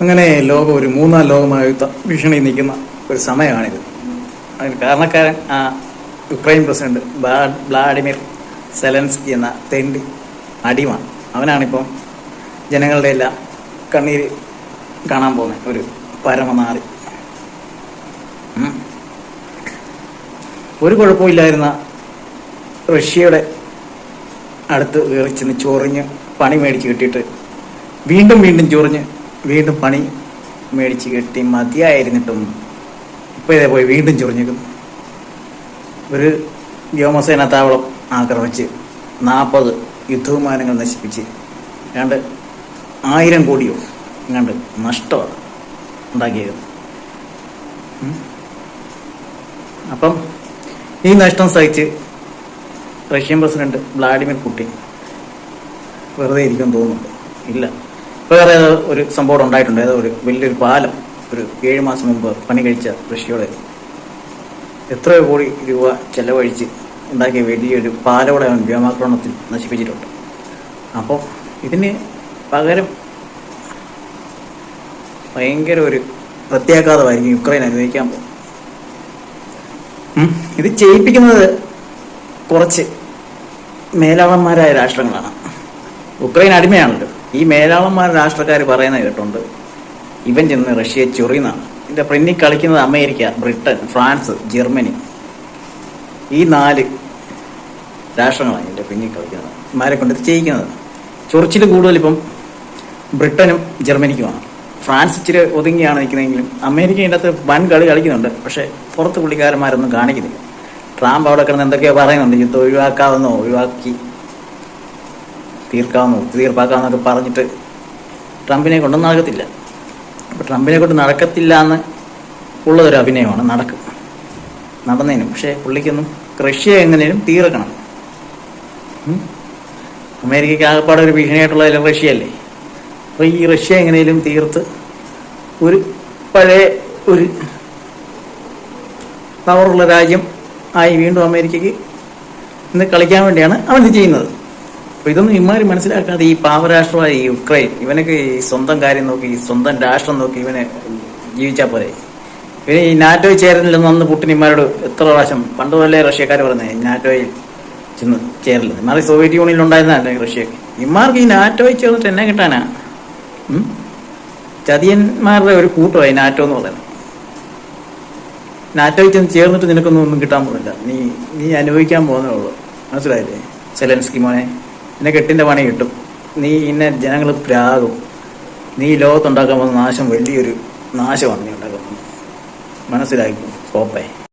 അങ്ങനെ ലോകം ഒരു മൂന്നാം ലോകമായ ഭീഷണി നിൽക്കുന്ന ഒരു സമയമാണിത്. അതിന് കാരണക്കാരൻ ആ യുക്രൈൻ പ്രസിഡന്റ് വ്ളാഡിമിർ സെലൻസ്കി എന്ന തെണ്ടി അടിമാണ് അവനാണിപ്പം ജനങ്ങളുടെ എല്ലാം കണ്ണീര് കാണാൻ പോകുന്ന ഒരു പരമനാറി. ഒരു കുഴപ്പമില്ലായിരുന്ന റഷ്യയുടെ അടുത്ത് കയറി ചെന്ന് ചൊറിഞ്ഞ് പണി മേടിച്ച് കിട്ടിയിട്ട് വീണ്ടും വീണ്ടും ചൊറിഞ്ഞ് വീണ്ടും പണി മേടിച്ച് കെട്ടി മതിയായിരുന്നിട്ടും ഇപ്പോൾ ഇതേ പോയി വീണ്ടും ചൊറിഞ്ഞിരിക്കുന്നു. ഒരു വ്യോമസേന താവളം ആക്രമിച്ച് നാൽപ്പത് യുദ്ധവിമാനങ്ങൾ നശിപ്പിച്ച് ഏതാണ്ട് ആയിരം കോടിയോ ഏതാണ്ട് നഷ്ടമാണ് ഉണ്ടാക്കിയത്. അപ്പം ഈ നഷ്ടം സഹിച്ച് റഷ്യൻ പ്രസിഡന്റ് വ്ളാഡിമിർ പുടിൻ വെറുതെ ഇരിക്കാൻ തോന്നുന്നുണ്ട്. ഇല്ല. വേറെ ഒരു സംഭവം ഉണ്ടായിട്ടുണ്ട്. ഏതോ ഒരു വലിയൊരു പാലം ഒരു ഏഴ് മാസം മുമ്പ് പണി കഴിച്ച കൃഷിയോടെ എത്രയോ കോടി രൂപ ചെലവഴിച്ച് ഉണ്ടാക്കിയ വലിയൊരു പാലോടെ അവൻ വ്യോമാക്രമണത്തിൽ നശിപ്പിച്ചിട്ടുണ്ട്. അപ്പോൾ ഇതിന് പകരം ഭയങ്കര ഒരു പ്രത്യാഘാതമായിരിക്കും യുക്രൈൻ അനുഭവിക്കാൻ പോകും. ഇത് ചെയ്യിപ്പിക്കുന്നത് കുറച്ച് മേലാളന്മാരായ രാഷ്ട്രങ്ങളാണ്. ഉക്രൈൻ അടിമയാണല്ലോ. ഈ മേലാളന്മാർ രാഷ്ട്രക്കാർ പറയുന്ന കേട്ടുണ്ട് ഇവൻ ചെന്ന് റഷ്യയെ ചൊറിയുന്നതാണ്. ഇതിന്റെ പ്രിന്റിൽ കളിക്കുന്നത് അമേരിക്ക ബ്രിട്ടൻ ഫ്രാൻസ് ജർമ്മനി. ഈ നാല് രാഷ്ട്രങ്ങളാണ് ഇതിന്റെ പിന്നിൽ കളിക്കുന്നത്. ഇമാരെ കൊണ്ട് ചെയ്യിക്കുന്നത്. ചൊറിച്ചിൽ കൂടുതൽ ഇപ്പം ബ്രിട്ടനും ജർമ്മനിക്കുമാണ്. ഫ്രാൻസ് ഇച്ചിരി ഒതുങ്ങിയാണ് നിൽക്കുന്നതെങ്കിലും അമേരിക്ക ഇതിന്റെ അകത്ത് വൻ കളി കളിക്കുന്നുണ്ട്. പക്ഷേ പുറത്ത് പുള്ളിക്കാരന്മാരൊന്നും കാണിക്കുന്നില്ല. ട്രാമ്പ് അവിടെ കിടന്ന് എന്തൊക്കെയോ പറയുന്നുണ്ട്. യുദ്ധം ഒഴിവാക്കാവുന്നോ? ഒഴിവാക്കി തീർക്കാവുന്നോ തീർപ്പാക്കാമെന്നൊക്കെ പറഞ്ഞിട്ട് ട്രംപിനെ കൊണ്ട് നടക്കത്തില്ല. അപ്പോൾ ട്രംപിനെ കൊണ്ട് നടക്കത്തില്ല എന്ന് ഉള്ളതൊരു അഭിനയമാണ് നടക്കും. നടന്നതിനും പക്ഷേ പുള്ളിക്കൊന്നും റഷ്യ എങ്ങനെയും തീർക്കണം. അമേരിക്കയ്ക്ക് ആകപ്പാടെ ഒരു ഭീഷണിയായിട്ടുള്ള റഷ്യയല്ലേ? അപ്പോൾ ഈ റഷ്യ എങ്ങനെയും തീർത്ത് ഒരു പഴയ ഒരു പവറുള്ള രാജ്യം ആയി വീണ്ടും അമേരിക്കയ്ക്ക് ഇന്ന് കളിക്കാൻ വേണ്ടിയാണ് അവൻ ചെയ്യുന്നത്. അപ്പോൾ ഇതൊന്നും ഇമാര് മനസ്സിലാക്കാതെ ഈ പാവരാഷ്ട്രമായ യുക്രൈൻ ഇവനൊക്കെ ഈ സ്വന്തം കാര്യം നോക്കി സ്വന്തം രാഷ്ട്രം നോക്കി ഇവനെ ജീവിച്ചാൽ പോരെ. ഇവന് ഈ നാറ്റോയിൽ ചേരുന്നില്ലെന്ന് അന്ന് പുട്ടിൻ ഇമാരോട് എത്ര പ്രാവശ്യം പണ്ട് പോലെ റഷ്യക്കാർ പറഞ്ഞത് നാറ്റോയിൽ ചെന്ന് ചേരില്ല ഇമാർ സോവിയറ്റ് യൂണിയനിൽ ഉണ്ടായിരുന്നല്ലേ റഷ്യക്ക് ഇമാർക്ക് ഈ നാറ്റോയിൽ ചേർന്നിട്ട് എന്നെ കിട്ടാനാ? ചതിയന്മാരുടെ ഒരു കൂട്ടമായി നാറ്റോ എന്ന് പറയുന്നത്. നാറ്റോയിൽ ചെന്ന് ചേർന്നിട്ട് നിനക്കൊന്നും ഒന്നും കിട്ടാൻ പോകുന്നില്ല. നീ നീ അനുഭവിക്കാൻ പോകുന്നേ ഉള്ളൂ. മനസ്സിലായില്ലേ? സെലൻസ്കി മോനെ. നിന്നെ കെട്ടിന്റെ പണി കിട്ടും. നീ ഇന്നെ ജനങ്ങൾ പ്രാകും. നീ ലോകത്തുണ്ടാക്കാൻ പോകുന്ന നാശം വലിയൊരു നാശമാണ് നീ ഉണ്ടാക്കാൻ പോകുന്നത്. മനസ്സിലാക്കും കോപ്പേ